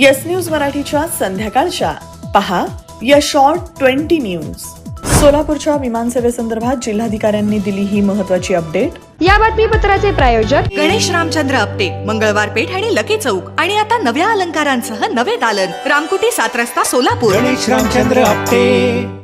Yes news मराठीच्या संध्याकाळच्या. पहा या शॉर्ट ट्वेंटी न्यूज सोलापूरच्या विमानसेवेसंदर्भात जिल्हाधिकाऱ्यांनी दिली ही महत्वाची अपडेट या बातमीपत्राचे प्रायोजक गणेश रामचंद्र आपटे मंगळवार पेठ आणि लकी चौक. आणि आता नव्या अलंकारांसह नवे दालन. रामकुटी सात रस्ता सोलापूर. गणेश रामचंद्र आपटे.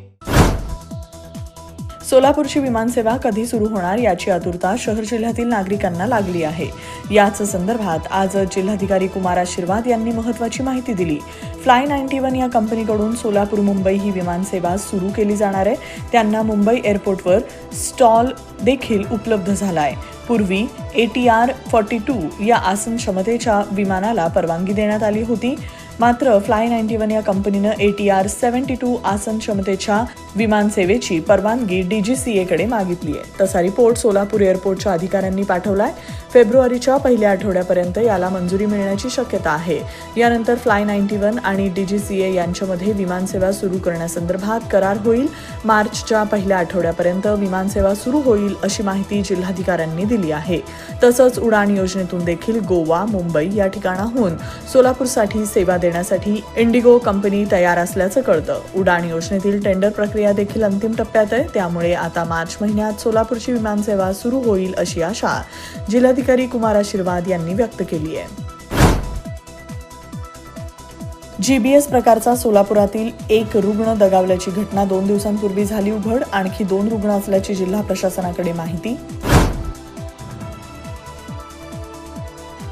सोलापूरची विमानसेवा कधी सुरू होणार याची आतुरता शहर जिल्ह्यातील नागरिकांना लागली आहे. याच संदर्भात आज जिल्हाधिकारी कुमार आशीर्वाद यांनी महत्वाची माहिती दिली. फ्लाय नाईन्टी वन या कंपनीकडून सोलापूर मुंबई ही विमानसेवा सुरू केली जाणार आहे. त्यांना मुंबई एअरपोर्टवर स्टॉल देखील उपलब्ध झाला आहे पूर्वी A T R forty two या आसन क्षमतेच्या विमानाला परवानगी देण्यात आली होती. मात्र फ्लाय नाईन्टी वन या कंपनीनं A T R seventy two आसन क्षमतेच्या विमानसेवेची परवानगी डीजीसीएकडे मागितली आहे तसा रिपोर्ट सोलापूर एअरपोर्टच्या अधिकाऱ्यांनी पाठवलाय. फेब्रुवारीच्या पहिल्या आठवड्यापर्यंत याला मंजुरी मिळण्याची शक्यता आहे. यानंतर फ्लाय नाईन्टी वन आणि डीजीसीए यांच्यामध्ये विमानसेवा सुरू करण्यासंदर्भात करार होईल. मार्चच्या पहिल्या आठवड्यापर्यंत विमानसेवा सुरू होईल अशी माहिती जिल्हाधिकाऱ्यांनी दिली आहे. तसंच उडाण योजनेतून देखील गोवा मुंबई या ठिकाणाहून सोलापूरसाठी सेवा देण्यासाठी इंडिगो कंपनी तयार असल्याचं कळतं. उडाण योजनेतील टेंडर प्रक्रिया प्रक्रिया देखील अंतिम टप्प्यात आहे. त्यामुळे आता मार्च महिन्यात सोलापूरची विमानसेवा सुरू होईल अशी आशा जिल्हाधिकारी कुमार आशीर्वाद यांनी व्यक्त केली आहे. जीबीएस प्रकारचा सोलापुरातील एक रुग्ण दगावल्याची घटना दोन दिवसांपूर्वी झाली उघड. आणखी दोन रुग्ण असल्याची जिल्हा प्रशासनाकडे माहिती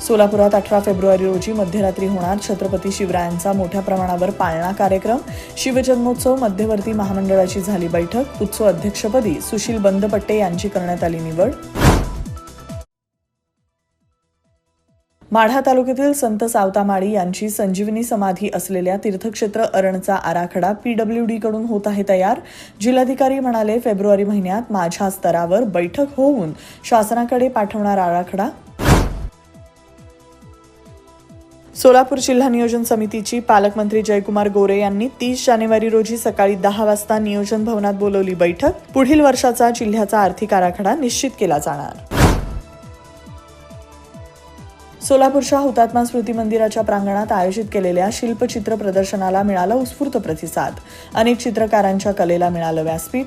सोलापुरात अठरा फेब्रुवारी रोजी मध्यरात्री होणार छत्रपती शिवरायांचा मोठ्या प्रमाणावर पाळणा कार्यक्रम. शिवजन्मोत्सव मध्यवर्ती महामंडळाची झाली बैठक. उत्सव अध्यक्षपदी सुशील बंदपट्टे यांची करण्यात आली निवड. माढा तालुक्यातील संत सावतामाळी यांची संजीवनी समाधी असलेल्या तीर्थक्षेत्र अरणचा आराखडा पीडब्ल्यूडी डीकडून होत आहे तयार. जिल्हाधिकारी म्हणाले फेब्रुवारी महिन्यात माझ्या स्तरावर बैठक होऊन शासनाकडे पाठवणार आराखडा. सोलापूर जिल्हा नियोजन समितीची पालकमंत्री जयकुमार गोरे यांनी तीस जानेवारी रोजी सकाळी दहा वाजता नियोजन भवनात बोलवली बैठक. पुढील वर्षाचा जिल्ह्याचा आर्थिक आराखडा निश्चित केला जाणार. सोलापूरच्या हुतात्मा स्मृती मंदिराच्या प्रांगणात आयोजित केलेल्या शिल्पचित्र प्रदर्शनाला मिळाला उत्स्फूर्त प्रतिसाद. अनेक चित्रकारांच्या कलेला मिळालं व्यासपीठ.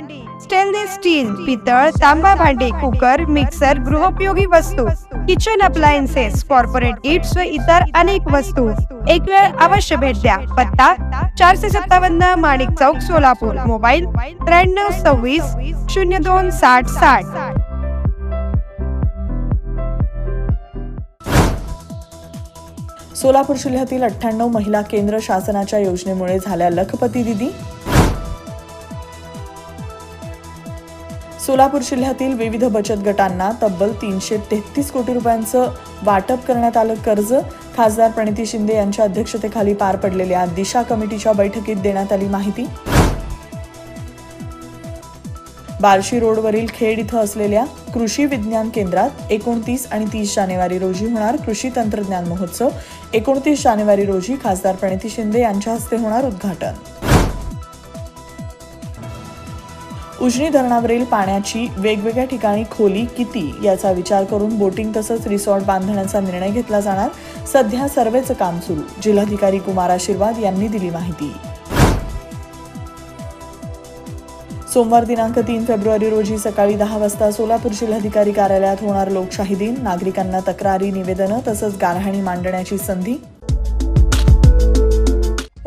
स्टेनलेस स्टील पितळ तांबा भांडे कुकर मिक्सर गृहोपयोगी वस्तू किचन अप्लायन्सेस कॉर्पोरेट गिफ्ट व इतर अनेक वस्तू. एक वेळ अवश्य भेट द्या. पत्ता चारशे सत्तावन्न माणिक चौक सोलापूर. मोबाईल त्र्याण्णव सव्वीस शून्य दोन साठ साठ. सोलापूर जिल्ह्यातील अठ्ठ्याण्णव महिला केंद्र शासनाच्या योजनेमुळे झाल्या लखपती दिदी. सोलापूर जिल्ह्यातील विविध बचत गटांना तब्बल तीनशे तेहतीस कोटी रुपयांचं वाटप करण्यात आलं कर्ज. खासदार प्रणिती शिंदे यांच्या अध्यक्षतेखाली पार पडलेल्या दिशा कमिटीच्या बैठकीत देण्यात आली माहिती. बार्शी रोडवरील खेड इथं असलेल्या कृषी विज्ञान केंद्रात एकोणतीस आणि तीस जानेवारी रोजी होणार कृषी तंत्रज्ञान महोत्सव. एकोणतीस जानेवारी रोजी खासदार प्रणिती शिंदे यांच्या हस्ते होणार उद्घाटन. उजनी धरणावरील पाण्याची वेगवेगळ्या ठिकाणी खोली किती याचा विचार करून बोटिंग तसंच रिसॉर्ट बांधण्याचा निर्णय घेतला जाणार. सध्या सर्वेचं काम सुरू. जिल्हाधिकारी कुमार आशीर्वाद यांनी दिली माहिती. सोमवार दिनांक तीन फेब्रुवारी रोजी सकाळी दहा वाजता सोलापूर जिल्हाधिकारी कार्यालयात होणार लोकशाही दिन. नागरिकांना तक्रारी निवेदनं तसंच गारहाणी मांडण्याची संधी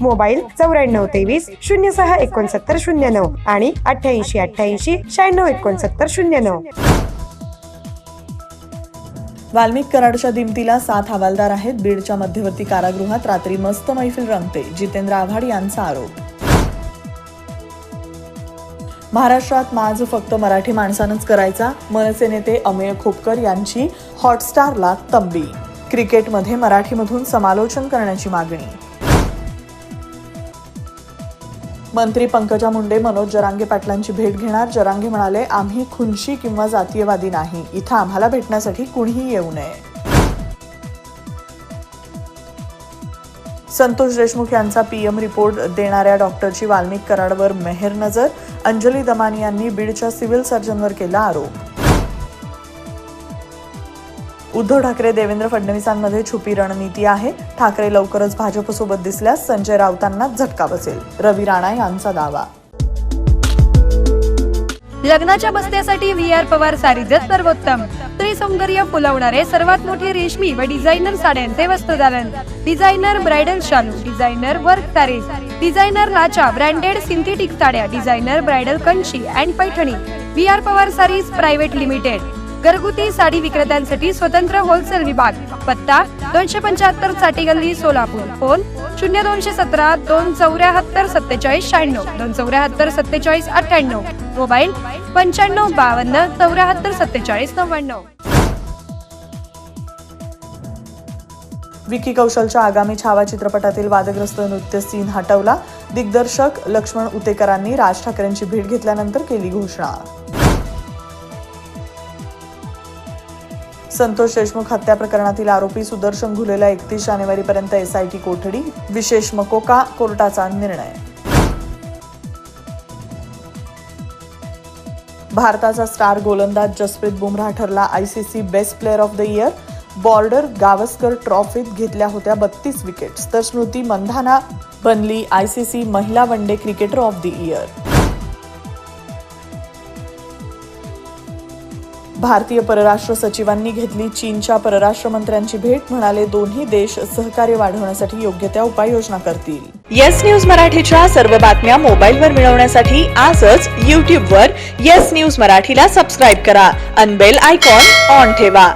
मोबाईल चौऱ्याण्णव तेवीस शून्य सहा एकोणसत्तर शून्य नऊ आणि अठ्ठ्याऐंशी अठ्ठ्याऐंशी शहाण्णव एकोणसत्तर शून्य नऊ. वाल्मिक कराडच्या दिमतीला सात हवालदार आहेत. बीडच्या मध्यवर्ती कारागृहात रात्री मस्त मैफिल रंगते. जितेंद्र आव्हाड यांचा आरोप. महाराष्ट्रात माझ फक्त मराठी माणसानंच करायचा. मनसे नेते अमेय खोपकर यांची हॉटस्टारला तंबी. क्रिकेटमध्ये मराठीमधून समालोचन करण्याची मागणी. मंत्री पंकजा मुंडे मनोज जरांगे पाटलांची भेट घेणार. जरांगे म्हणाले आम्ही खुनशी किंवा जातीयवादी नाही. इथं आम्हाला भेटण्यासाठी कुणीही येऊ नये. संतोष देशमुख यांचा पीएम रिपोर्ट देणाऱ्या डॉक्टरची वाल्मिक कराडवर मेहर नजर. अंजली दमानी यांनी बीडच्या सिव्हिल सर्जनवर केला आरोप. उद्धव ठाकरे देवेंद्र फडणवीसांमध्ये छुपी रणनीती आहे. ठाकरे लवकरच भाजपसोबत दिसल्यास संजय राऊतांना झटका बसेल. रवी राणा यांचा दावा. लग्नाच्या बस्त्यासाठी व्ही आर पवार सारीजच सर्वोत्तम. स्त्री सौंदर्य फुलवणारे सर्वात मोठे रेशमी व डिझायनर साड्यांचे वस्त्रदालन डिझायनर ब्रायडल शालू डिझायनर वर्क सारीज. डिझायनर लाचा ब्रँडेड सिंथेटिक साड्या designer bridal Kanshi and Paithani. V R Pawar sarees private limited. घरगुती साडी विक्रेत्यांसाठी स्वतंत्र होलसेल विभाग. पत्ता दोनशे पंच्याहत्तरसाठी गल्ली सोलापूर. फोन शून्य दोनशे सतरा दोन चौऱ्याहत्तर सत्तेचाळीस शहाण्णव. दोन चौऱ्याहत्तर सत्तेचाळीस अठ्ठ्याण्णव. मोबाईल पंच्याण्णव बावन्न चौऱ्याहत्तर सत्तेचाळीस नव्याण्णव. विकी कौशलच्या आगामी छावा चित्रपटातील वादग्रस्त नृत्य सीन हटवला. दिग्दर्शक लक्ष्मण उतेकरांनी राज ठाकरेंची भेट घेतल्यानंतर केली घोषणा. संतोष देशमुख हत्या प्रकरणातील आरोपी सुदर्शन घुलेला एकतीस जानेवारीपर्यंत एसआयटी कोठडी विशेष मकोका कोर्टाचा निर्णय. भारताचा स्टार गोलंदाज जसप्रीत बुमराह ठरला ICC best player of the year Border Gavaskar ट्रॉफीत घेतल्या होत्या बत्तीस विकेट्स तर स्मृती मंधाना बनली आयसीसी महिला one day cricketer of the year भारतीय परराष्ट्र सचिवांनी घेतली चीनच्या परराष्ट्र मंत्र्यांची भेट म्हणाले दोन्ही देश सहकार्य वाढवण्यासाठी योग्य त्या उपाययोजना करतील. येस न्यूज मराठीच्या सर्व बातम्या मोबाईलवर मिळवण्यासाठी आजच यूट्यूबवर येस न्यूज मराठीला सबस्क्राईब करा. अनबेल आयकॉन ऑन ठेवा.